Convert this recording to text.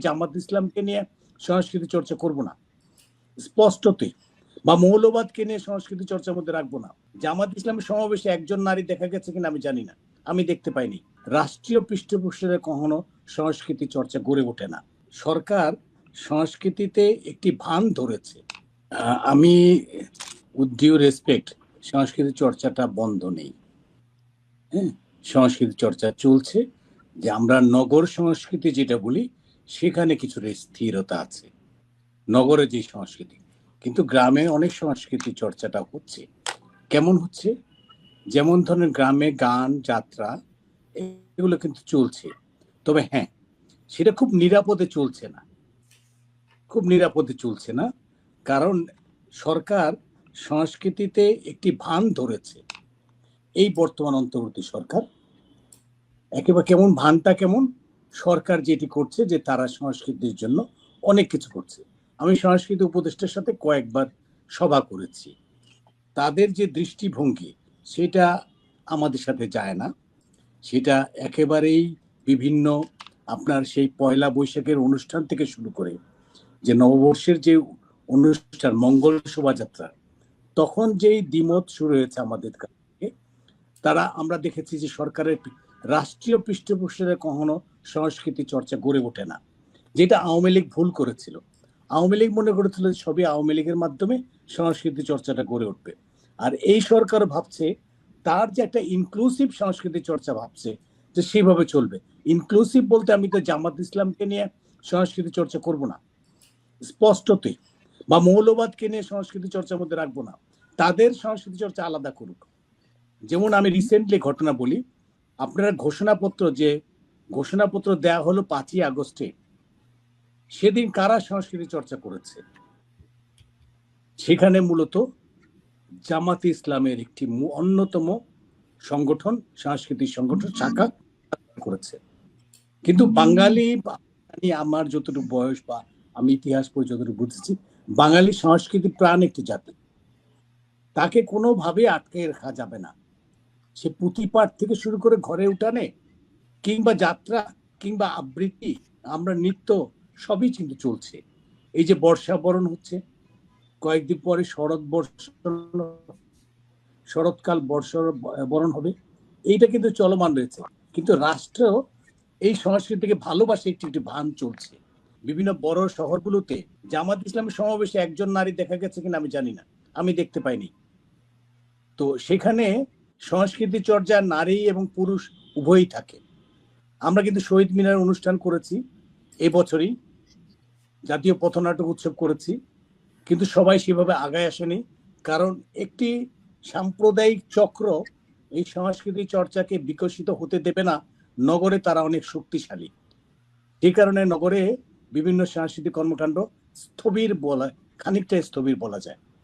জামাত ইসলামকে নিয়ে সংস্কৃতি চর্চা করব না। স্পষ্টতই, বা মৌলবাদকে নিয়ে সংস্কৃতি চর্চার মধ্যে রাখব না। জামাত ইসলামের সমাবেশে একজন নারী দেখা গেছে কিনা আমি জানি না। আমি দেখতে পাইনি। রাষ্ট্রীয় পৃষ্ঠপোষকের কখনো সংস্কৃতি চর্চা গড়ে ওঠে না। সরকার সংস্কৃতিতে একটি ভান ধরেছে। আমি উইথ রেসপেক্ট সংস্কৃতি চর্চাটা বন্ধ নেই। হ্যাঁ সংস্কৃতি চর্চা চলছে। যে আমরা নগর সংস্কৃতি যেটা বলি সেখানে কিছু স্থিরতা আছে। নগরে যে সংস্কৃতি, কিন্তু গ্রামে অনেক সংস্কৃতি চর্চাটা হচ্ছে। কেমন হচ্ছে? যেমন ধরেন গ্রামে গান, যাত্রা, এগুলো কিন্তু চলছে। তবে হ্যাঁ সেটা খুব নিরাপদে চলছে না। খুব নিরাপদে চলছে না, কারণ সরকার সংস্কৃতিতে একটি ভান ধরেছে। এই বর্তমান অন্তর্বর্তী সরকার, একেবারে কেমন? ভানটা কেমন? সরকার যেটি করছে যে তারা সংস্কৃতির জন্য অনেক কিছু করছে। আমি সংস্কৃতি উপদেষ্টার সাথে কয়েকবার সভা করেছি। তাদের যে দৃষ্টিভঙ্গি, সেটা আমাদের সাথে যায় না। সেটা একেবারেই বিভিন্ন আপনার সেই পয়লা বৈশাখের অনুষ্ঠান থেকে শুরু করে যে নববর্ষের যে অনুষ্ঠান, মঙ্গল শোভাযাত্রা, তখন যেই দ্বিমত শুরু হয়েছে আমাদের কাছে, তারা আমরা দেখেছি যে সরকারের রাষ্ট্রীয় পৃষ্ঠপোষকে কখনো সংস্কৃতি চর্চা গড়ে ওঠে না, যেটা আওয়ামী লীগ ভুল করেছিল। আওয়ামী লীগ মনে করেছিল সবই আওয়ামী লীগের মাধ্যমে সংস্কৃতি চর্চাটা গড়ে উঠবে। আর এই সরকার ভাবছে, তার যে একটা ইনক্লুসিভ সংস্কৃতি চর্চা ভাবছে, যে সেইভাবে চলবে। ইনক্লুসিভ বলতে আমি তো জামাত ইসলামকে নিয়ে সংস্কৃতি চর্চা করব না। স্পষ্টতই, বা মৌলবাদকে নিয়ে সংস্কৃতি চর্চার মধ্যে রাখব না। তাদের সংস্কৃতি চর্চা আলাদা করুক। যেমন আমি রিসেন্টলি ঘটনা বলি আপনার ঘোষণাপত্র যে ঘোষণাপত্র দেয়া হলো পাঁচই আগস্টে, সেদিন কারা সংস্কৃতি চর্চা করেছে? সেখানে মূলত জামাতে ইসলামের একটি অন্যতম সংগঠন, সাংস্কৃতিক সংগঠন শাখা করেছে। কিন্তু বাঙালি আমার যতটুকু বয়স বা আমি ইতিহাস পড়ে যতটুকু বুঝেছি, বাঙালি সংস্কৃতি প্রাণ একটি জাতি। তাকে কোনোভাবে আটকে রাখা যাবে না। সে পুঁথিপাঠ থেকে শুরু করে ঘরে উঠানে কিংবা যাত্রা কিংবা আবৃত্তি, আমরা নৃত্য সবই কিন্তু চলছে। এই যে বর্ষাবরণ হচ্ছে, কয়েকদিন পরে শরৎ বর্ষণ, শরৎকাল বর্ষ বরণ হবে, এইটা কিন্তু চলমান রয়েছে। কিন্তু রাষ্ট্র এই সংস্কৃতিকে ভালোবাসে একটি একটি ভান চলছে। বিভিন্ন বড় শহরগুলোতে জামাত ইসলামের সমাবেশে একজন নারী দেখা গেছে কিনা আমি জানি না, আমি দেখতে পাইনি। তো সেখানে সংস্কৃতি চর্চা নারী এবং পুরুষ উভয়ই থাকে। আমরা কিন্তু শহীদ মিনার অনুষ্ঠান করেছি এবছরই জাতীয় পথনাটক উৎসব করেছি, কিন্তু সবাই সেভাবে আগায় আসেনি। কারণ একটি সাম্প্রদায়িক চক্র এই সংস্কৃতি চর্চাকে বিকশিত হতে দেবে না, নগরে তারা অনেক শক্তিশালী। সেই কারণে নগরে বিভিন্ন সাংস্কৃতিক কর্মকাণ্ড স্থবির বলা, খানিকটা স্থবির বলা যায়।